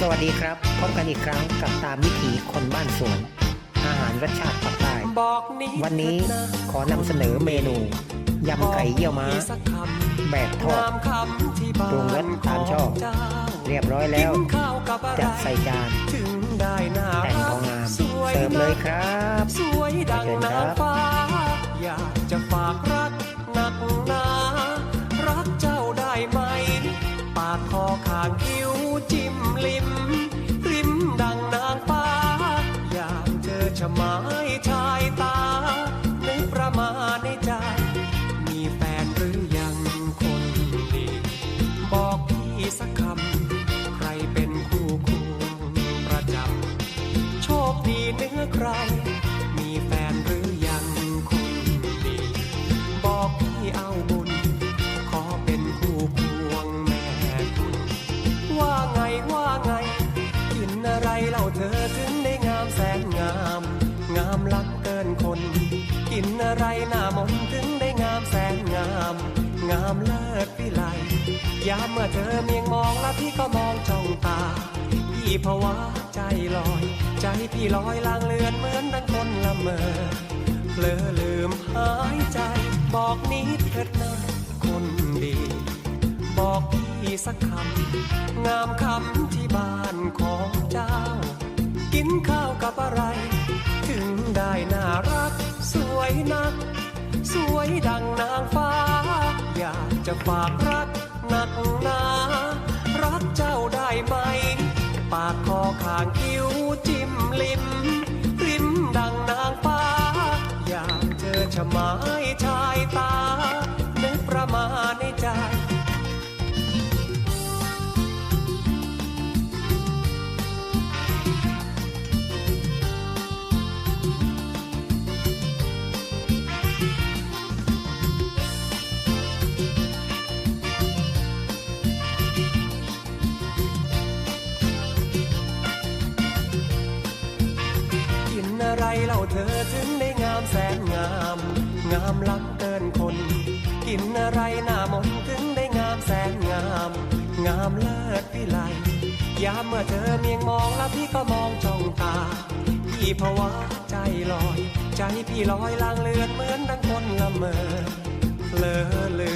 สวัสดีครับ พบกันอีกครั้งกับตามวิถีคนบ้านสวน อาหารรสชาติภาคใต้บอกนิดวันนี้ขอนำเสนอเมนู ยำไก่เยี่ยวม้าสักคำแบบทอดงามคำที่บ้านปรุงรสตามชอบขงเจ้าเรียบร้อยแล้วกินข้าวกับอะไรจัดใส่จานถึงได้น่าแต่งพรัอกงามสวยเสิร์ฟเลยนะครับสวยดังเชิญครันาบงฟ้าอยากจะฝากรักหนักหนารักเจ้าได้ไหม ปากคอข้างคิ้ มาในใจ มีแฟนหรือยังคนดี บอกพี่สักคำ ใครเป็นคู่ควงประจำ โชคดีเนื้อใคร กินคน กินอะไรหน้ามนถึงได้งามแสนงาม งามเลิศวิไลยามเมื่อเธอเมียงมองแล้วพี่ก็มองจ้องตา พี่ภาวะใจลอย ใจพี่ลอยลางเลือนเหมือนดังคนละเมอเผลอลืมหายใจ บอกนิดเถิดนะคนดี บอกพี่สักคำงามคำที่บ้านของเจ้า กินข้าวกับอะไร วยดังนางฟ้า อยากจะฝากรักหนักหนา รักเจ้าได้ไหม ปากคอข้างคิ้วจิ้มลิมริมดังนางฟ้า อยากเจอชะไม้ชายตานึกประมาณใน เล่าเธอถึงได้งามแสนงาม งามล้ำเกินคน กินอะไรหน้ามนถึงได้งามแสนงาม งามเลิศวิไลยามเมื่อเธอเมียงมองแล้วพี่ก็มองจ้องตา พี่ภาวะใจลอย ใจพี่ลอยลางเลือนเหมือนดังคนละเมอเลอลืมหาย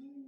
you